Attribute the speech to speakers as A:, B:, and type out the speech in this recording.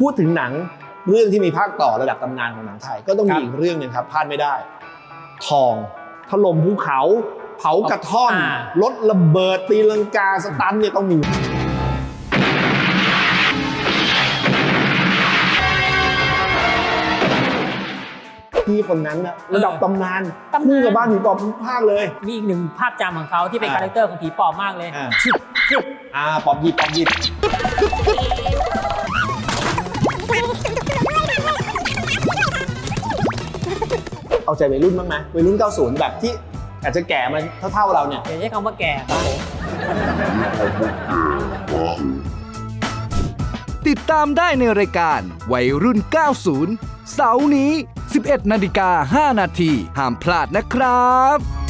A: พูดถึงหนังเรื่องที่มีภาคต่อระดับตำนานของหนังไทย ก็ต้อง
B: ครั
A: มี
B: บ
A: อีกเรื่องหนึ่งครับพลาดไม่ได้ ทองถล่มภูเขา เผากระท่อม
B: อ่าร
A: ถระเบิดตีลังกาสตันเนี่ยต้องมีพี่คนนั้นนะระดับตำนาน
B: ตำนาน
A: คู่กับบ้านผีปอบทุกภาคเลย
B: มีอีกหนึ่งภาพจำของเขาที่เป็น
A: อ่า
B: คาแรคเตอร์ของผีปอบมากเลย
A: อ่า
B: ชึบชึบ
A: อ่าปอบหยิบปอบหยิบ เอาใจวัยรุ่นบ้างไหมวัยรุ่น 90 แบบที่อาจจะแก่มาเท่าๆเราเนี่ย
B: อย่าใช้คำว่าแก่ครับผม
C: ติดตามได้ในรายการวัยรุ่น 90 เสาร์นี้ 11 นาฬิกา 5 นาที ห้ามพลาดนะครับ